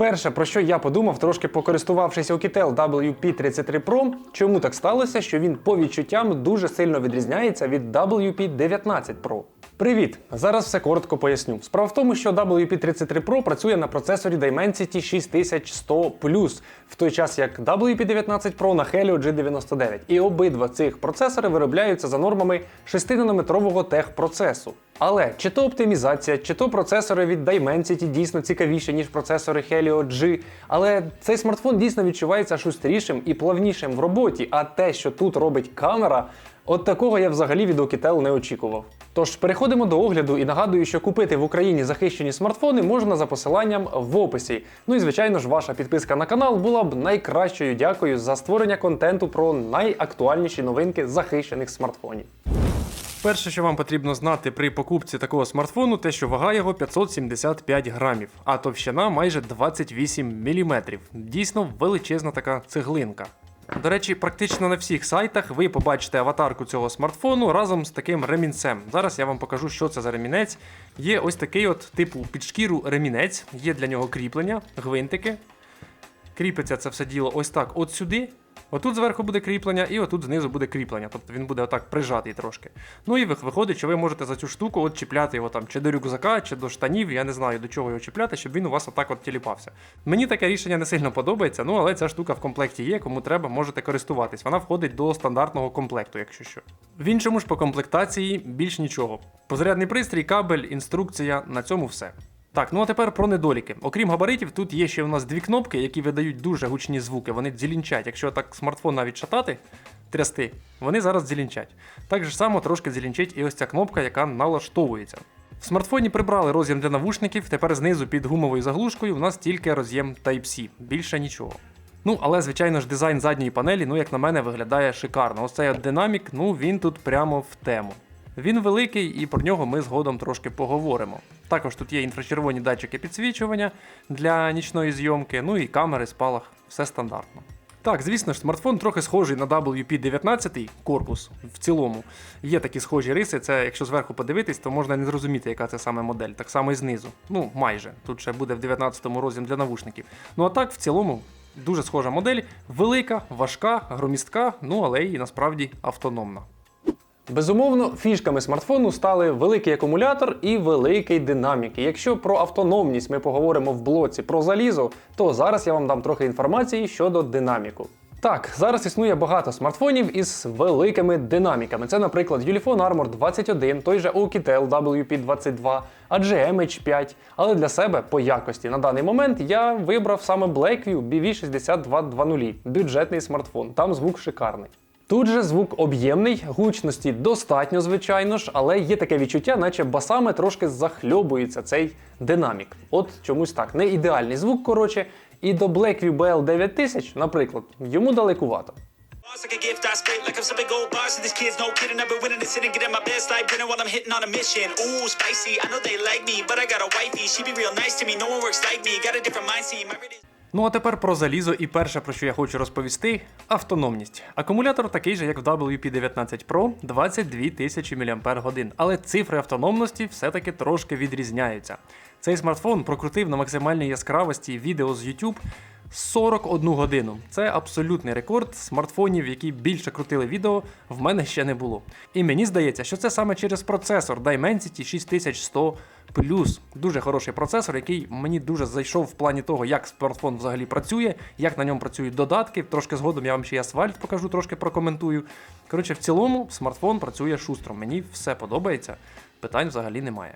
Перше, про що я подумав, трошки покористувавшись Oukitel WP33 Pro, чому так сталося, що він по відчуттям дуже сильно відрізняється від WP19 Pro. Привіт! Зараз все коротко поясню. Справа в тому, що WP33 Pro працює на процесорі Dimensity 6100 в той час як WP19 Pro на Helio G99. І обидва цих процесори виробляються за нормами 6-нанометрового техпроцесу. Але чи то оптимізація, чи то процесори від Dimensity дійсно цікавіші, ніж процесори Helio G. Але цей смартфон дійсно відчувається шустрішим і плавнішим в роботі. А те, що тут робить камера, от такого я взагалі від Oukitel не очікував. Тож переходимо до огляду і нагадую, що купити в Україні захищені смартфони можна за посиланням в описі. Ну і звичайно ж, ваша підписка на канал була б найкращою дякою за створення контенту про найактуальніші новинки захищених смартфонів. Перше, що вам потрібно знати при покупці такого смартфону, те, що вага його 575 грамів, а товщина майже 28 мм. Дійсно величезна така цеглинка. До речі, практично на всіх сайтах ви побачите аватарку цього смартфону разом з таким ремінцем. Зараз я вам покажу, що це за ремінець. Є ось такий от типу під шкіру ремінець, є для нього кріплення, гвинтики. Кріпиться це все діло ось так от сюди. Отут зверху буде кріплення, і отут знизу буде кріплення. Тобто він буде отак прижатий трошки. Ну і виходить, що ви можете за цю штуку от чіпляти його там чи до рюкзака, чи до штанів. Я не знаю до чого його чіпляти, щоб він у вас отак от тіліпався. Мені таке рішення не сильно подобається, ну але ця штука в комплекті є, кому треба, можете користуватись. Вона входить до стандартного комплекту, якщо що. В іншому ж по комплектації більш нічого. Позарядний пристрій, кабель, інструкція, на цьому все. Так, ну а тепер про недоліки. Окрім габаритів, тут є ще у нас дві кнопки, які видають дуже гучні звуки. Вони дзілінчать. Якщо так смартфон навіть шатати, трясти, вони зараз дзілінчать. Так же само трошки дзілінчить і ось ця кнопка, яка налаштовується. В смартфоні прибрали роз'єм для навушників, тепер знизу під гумовою заглушкою у нас тільки роз'єм Type-C, більше нічого. Ну, але, звичайно ж, дизайн задньої панелі, ну, як на мене, виглядає шикарно. Ось цей динамік, ну він тут прямо в тему. Він великий, і про нього ми згодом трошки поговоримо. Також тут є інфрачервоні датчики підсвічування для нічної зйомки, ну і камери, спалах, все стандартно. Так, звісно ж, смартфон трохи схожий на WP19 корпус в цілому. Є такі схожі риси. Це якщо зверху подивитись, то можна не зрозуміти, яка це саме модель. Так само і знизу. Ну, майже. Тут ще буде в 19-му роз'єм для навушників. Ну а так, в цілому, дуже схожа модель, велика, важка, громістка, ну але і насправді автономна. Безумовно, фішками смартфону стали великий акумулятор і великий динамік. І якщо про автономність ми поговоримо в блоці про залізо, то зараз я вам дам трохи інформації щодо динаміку. Так, зараз існує багато смартфонів із великими динаміками. Це, наприклад, Ulefone Armor 21, той же Oukitel WP22, AGM H5. Але для себе по якості на даний момент я вибрав саме Blackview BV6220, бюджетний смартфон. Там звук шикарний. Тут же звук об'ємний, гучності достатньо, звичайно ж, але є таке відчуття, наче басами трошки захльобується цей динамік. От чомусь так. Не ідеальний звук, коротше, і до Blackview BL 9000, наприклад, йому далекувато. Ну а тепер про залізо, і перше, про що я хочу розповісти, автономність. Акумулятор такий же, як в WP19 Pro, 22 тисячі мАч, але цифри автономності все-таки трошки відрізняються. Цей смартфон прокрутив на максимальній яскравості відео з YouTube 41 годину. Це абсолютний рекорд смартфонів, які більше крутили відео, в мене ще не було. І мені здається, що це саме через процесор Dimensity 6100 Дуже хороший процесор, який мені дуже зайшов в плані того, як смартфон взагалі працює, як на ньому працюють додатки. Трошки згодом я вам ще й асфальт покажу, трошки прокоментую. Коротше, в цілому смартфон працює шустро. Мені все подобається, питань взагалі немає.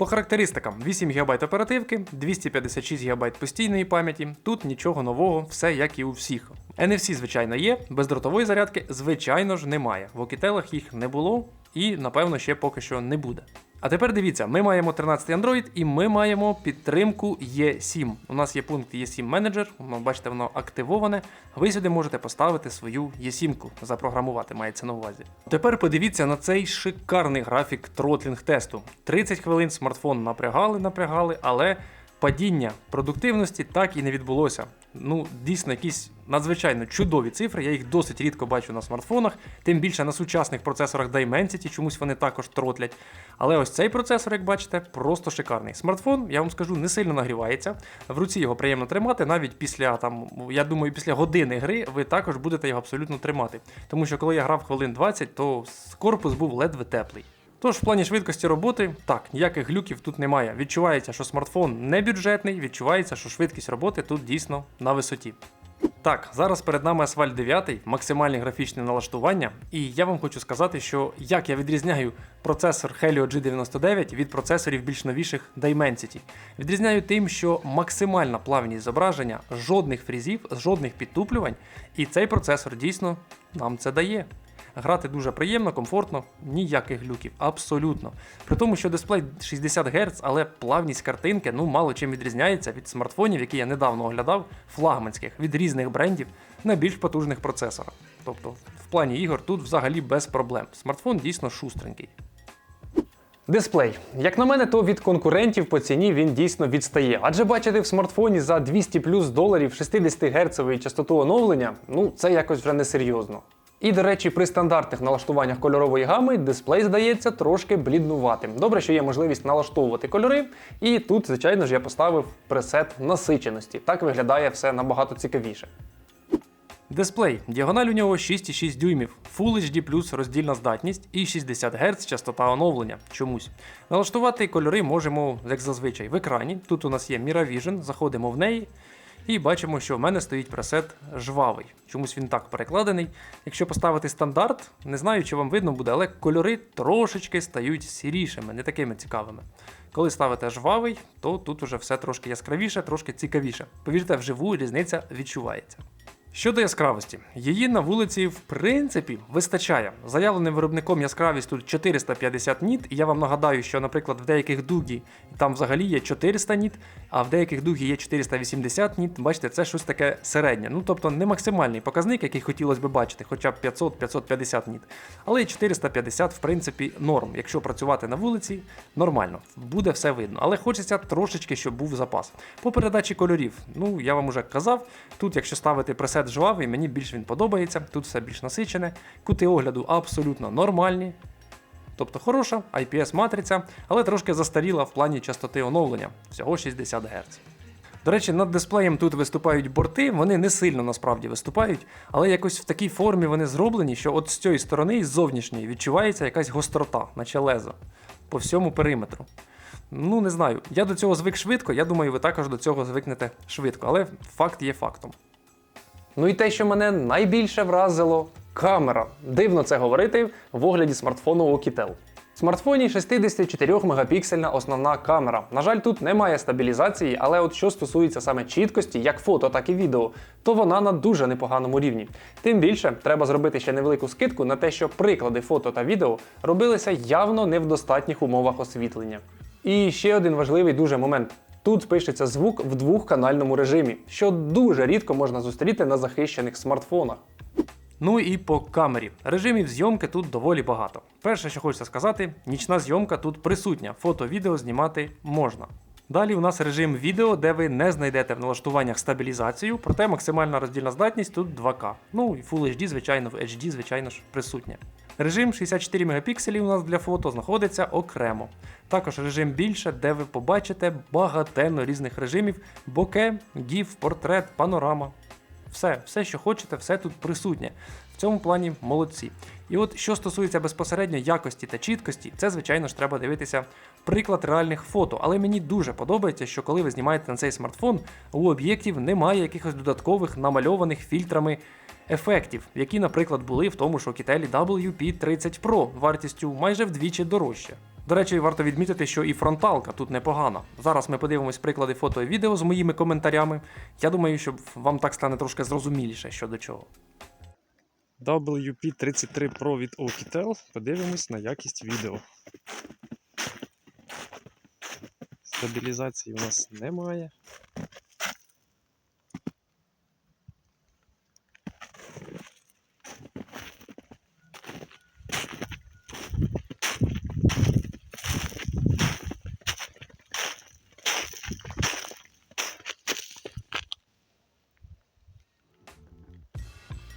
По характеристикам: 8 ГБ оперативки, 256 ГБ постійної пам'яті. Тут нічого нового, все як і у всіх. NFC, звичайно, є, бездротової зарядки, звичайно ж, немає. В окітелах їх не було і, напевно, ще поки що не буде. А тепер дивіться, ми маємо 13 Android і ми маємо підтримку E7. У нас є пункт E7 менеджер, воно, бачите, воно активоване. Ви сюди можете поставити свою E7, запрограмувати, мається на увазі. Тепер подивіться на цей шикарний графік тротлінг тесту. 30 хвилин смартфон напрягали, напрягали, але падіння продуктивності так і не відбулося. Ну, дійсно, якісь надзвичайно чудові цифри. Я їх досить рідко бачу на смартфонах, тим більше на сучасних процесорах Dimensity, чомусь вони також тротлять. Але ось цей процесор, як бачите, просто шикарний. Смартфон, я вам скажу, не сильно нагрівається. В руці його приємно тримати, навіть після там, я думаю, після години гри ви також будете його абсолютно тримати. Тому що коли я грав хвилин 20, то корпус був ледве теплий. Тож, в плані швидкості роботи, так, ніяких глюків тут немає. Відчувається, що смартфон не бюджетний, відчувається, що швидкість роботи тут дійсно на висоті. Так, зараз перед нами Asphalt 9, максимальні графічні налаштування, і я вам хочу сказати, що як я відрізняю процесор Helio G99 від процесорів більш новіших Dimensity. Відрізняю тим, що максимальна плавність зображення, жодних фрізів, жодних підтуплювань, і цей процесор дійсно нам це дає. Грати дуже приємно, комфортно, ніяких глюків, абсолютно. При тому, що дисплей 60 Гц, але плавність картинки ну мало чим відрізняється від смартфонів, які я недавно оглядав, флагманських від різних брендів на більш потужних процесорах. Тобто, в плані ігор тут взагалі без проблем. Смартфон дійсно шустренький. Дисплей. Як на мене, то від конкурентів по ціні він дійсно відстає. Адже бачити в смартфоні за 200 плюс доларів 60 Гц частоту оновлення, ну це якось вже несерйозно. І, до речі, при стандартних налаштуваннях кольорової гами дисплей здається трошки бліднуватим. Добре, що є можливість налаштовувати кольори, і тут, звичайно ж, я поставив пресет насиченості. Так виглядає все набагато цікавіше. Дисплей. Діагональ у нього 6,6 дюймів, Full HD роздільна здатність і 60 Гц частота оновлення. Чомусь. Налаштувати кольори можемо, як зазвичай, в екрані. Тут у нас є Miravision, заходимо в неї. І бачимо, що в мене стоїть пресет жвавий. Чомусь він так перекладений. Якщо поставити стандарт, не знаю, чи вам видно буде, але кольори трошечки стають сірішими, не такими цікавими. Коли ставите жвавий, то тут уже все трошки яскравіше, трошки цікавіше. Повірте, вживу різниця відчувається. Щодо яскравості, її на вулиці в принципі вистачає. Заявленим виробником яскравість тут 450 ніт, і я вам нагадаю, що, наприклад, в деяких дугі там взагалі є 400 ніт, а в деяких дугі є 480 ніт. Бачите, це щось таке середнє. Ну тобто не максимальний показник, який хотілося б бачити, хоча б 500-550 ніт. Але і 450, в принципі, норм. Якщо працювати на вулиці, нормально, буде все видно. Але хочеться трошечки, щоб був запас. По передачі кольорів, ну я вам уже казав, тут, якщо ставити пресет жвавий, мені більш він подобається, тут все більш насичене, кути огляду абсолютно нормальні. Тобто хороша IPS-матриця, але трошки застаріла в плані частоти оновлення, всього 60 Гц. До речі, над дисплеєм тут виступають борти, вони не сильно насправді виступають, але якось в такій формі вони зроблені, що от з цієї сторони, з зовнішньої, відчувається якась гострота, наче лезо, по всьому периметру. Ну, не знаю. Я до цього звик швидко, я думаю, ви також до цього звикнете швидко, але факт є фактом. Ну і те, що мене найбільше вразило камера. Дивно це говорити в огляді смартфону Oukitel. В смартфоні 64 мегапіксельна основна камера. На жаль, тут немає стабілізації, але от що стосується саме чіткості, як фото, так і відео, то вона на дуже непоганому рівні. Тим більше треба зробити ще невелику скидку на те, що приклади фото та відео робилися явно не в достатніх умовах освітлення. І ще один важливий дуже момент. Тут пишеться звук в двохканальному режимі, що дуже рідко можна зустріти на захищених смартфонах. Ну і по камері. Режимів зйомки тут доволі багато. Перше, що хочеться сказати, нічна зйомка тут присутня, фото-відео знімати можна. Далі у нас режим відео, де ви не знайдете в налаштуваннях стабілізацію, проте максимальна роздільна здатність тут 2К. Ну і Full HD, звичайно, в HD, звичайно ж, присутнє. Режим 64 мегапікселів у нас для фото знаходиться окремо. Також режим більше, де ви побачите багатенно різних режимів: боке, гіф, портрет, панорама. Все, все, що хочете, все тут присутнє. В цьому плані молодці. І от що стосується безпосередньо якості та чіткості, це, звичайно ж, треба дивитися приклад реальних фото. Але мені дуже подобається, що коли ви знімаєте на цей смартфон, у об'єктів немає якихось додаткових намальованих фільтрами ефектів, які, наприклад, були в тому Oukitel WP30 Pro вартістю майже вдвічі дорожче. До речі, варто відмітити, що і фронталка тут непогана. Зараз ми подивимось приклади фото і відео з моїми коментарями. Я думаю, що вам так стане трошки зрозуміліше щодо чого. WP33 Pro від Oukitel. Подивимось на якість відео. Стабілізації у нас немає.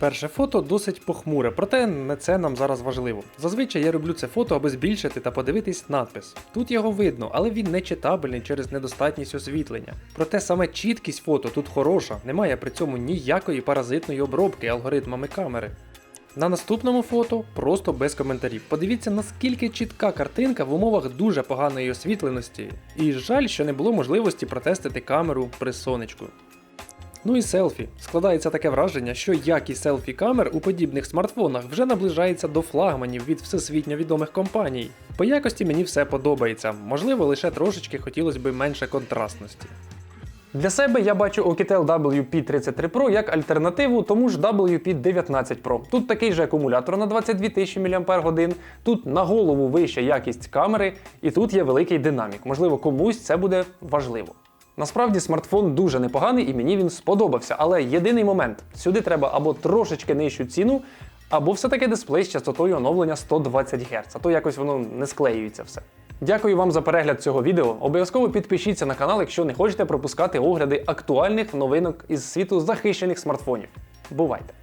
Перше фото досить похмуре, проте не це нам зараз важливо. Зазвичай я роблю це фото, аби збільшити та подивитись надпис. Тут його видно, але він не читабельний через недостатність освітлення. Проте саме чіткість фото тут хороша, немає при цьому ніякої паразитної обробки алгоритмами камери. На наступному фото просто без коментарів. Подивіться, наскільки чітка картинка в умовах дуже поганої освітленості. І жаль, що не було можливості протестити камеру при сонечку. Ну і селфі. Складається таке враження, що якість селфі камер у подібних смартфонах вже наближається до флагманів від всесвітньо відомих компаній. По якості мені все подобається, можливо, лише трошечки хотілося б менше контрастності. Для себе я бачу Oukitel WP33 Pro як альтернативу тому ж WP19 Pro. Тут такий же акумулятор на 22 тисячі мАч, тут на голову вища якість камери, і тут є великий динамік. Можливо, комусь це буде важливо. Насправді смартфон дуже непоганий і мені він сподобався, але єдиний момент: сюди треба або трошечки нижчу ціну, або все-таки дисплей з частотою оновлення 120 Гц, а то якось воно не склеюється все. Дякую вам за перегляд цього відео. Обов'язково підпишіться на канал, якщо не хочете пропускати огляди актуальних новинок із світу захищених смартфонів. Бувайте!